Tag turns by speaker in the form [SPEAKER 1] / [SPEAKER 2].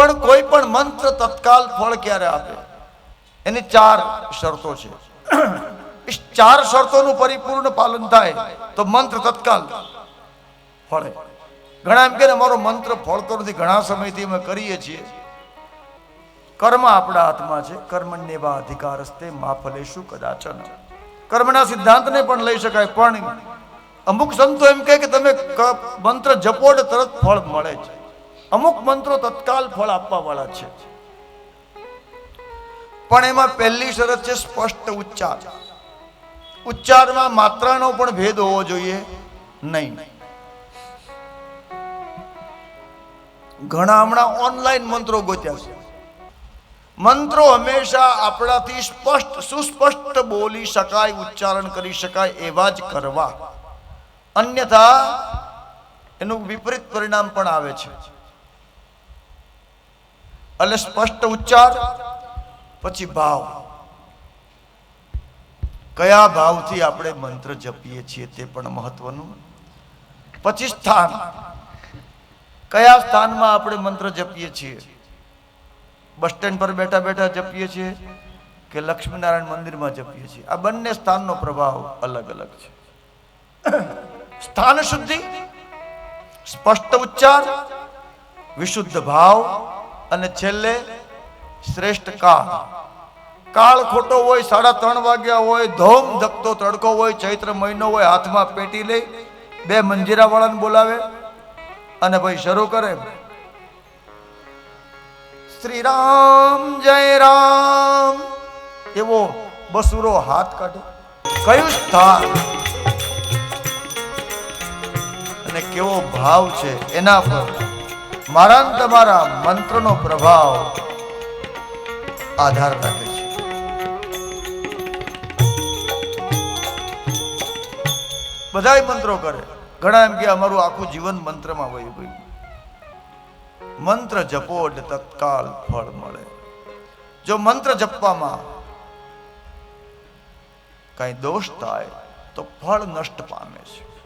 [SPEAKER 1] પણ કોઈ પણ મંત્ર તત્કાલ ફળ ક્યારે આપે? એની ચાર શરતો છે. ચાર શરતોનું પરિપૂર્ણ પાલન થાય તો મંત્ર તત્કાલ ફળે. ઘણા એમ કે અમારો મંત્ર ફળતો નથી. ઘણા સમયથી અમે કરીએ છીએ. કર્મ આપણા હાથમાં છે. કર્મણ્યવા અધિકાર હસ્તે મા ફલેશું કદાચન. કર્મના સિદ્ધાંતને પણ લઈ શકાય. પણ અમુક સંતો એમ કહે કે, તમે મંત્ર જપો તરત ફળ મળે છે અમુક મંત્રો તત્કાલ ફળ આપવા વાળા છે. પણ એમાં પહેલી શરત છે સ્પષ્ટ ઉચ્ચાર. ઉચ્ચારમાં માત્રાનો પણ ભેદ હોવો જોઈએ નહીં. ઘણા હમણાં ઓનલાઈન મંત્રો ગોત્યા છે. મંત્રો હંમેશા આપણાથી સ્પષ્ટ, સુસ્પષ્ટ બોલી શકાય, ઉચ્ચારણ કરી શકાય એવા જ કરવા. અન્યથા એનું વિપરીત પરિણામ પણ આવે છે. એટલે સ્પષ્ટ ઉચ્ચાર, પછી ભાવ. કયા ભાવથી આપણે મંત્ર જપીએ છીએ તે પણ મહત્વનું. પછી સ્થાન. કયા સ્થાનમાં આપણે મંત્ર જપીએ છીએ? બસ સ્ટેન્ડ પર બેઠા બેઠા જપીએ છીએ કે લક્ષ્મીનારાયણ મંદિરમાં જપીએ છીએ? આ બંને સ્થાનનો પ્રભાવ અલગ અલગ છે. સ્થાન શુદ્ધિ, સ્પષ્ટ ઉચ્ચાર, વિશુદ્ધ ભાવ અને છેલ્લે શ્રેષ્ઠ કાળ. કાળ ખોટો હોય, સાડા ત્રણ વાગ્યા હોય, ધોમ ધકતો તડકો હોય, ચૈત્ર મહિનો હોય, હાથમાં પેટી લઈ બે મંજીરા વાળાને બોલાવે અને ભાઈ શરૂ કરે. શ્રી રામ જય રામ. એવો બસુરો હાથ કાઢે. કયું સ્થાન? અને કેવો ભાવ છે એના પર? મારા તમારા મંત્રનો પ્રભાવ આધાર રાખે છે. બધાય મંત્રો કરે. ઘણા એમ કે અમારું આખું જીવન મંત્રમાં વયું ગયું. મંત્ર જપો એટલે તત્કાલ ફળ મળે. જો મંત્ર જપવામાં કઈ દોષ થાય, તો ફળ નષ્ટ પામે છે.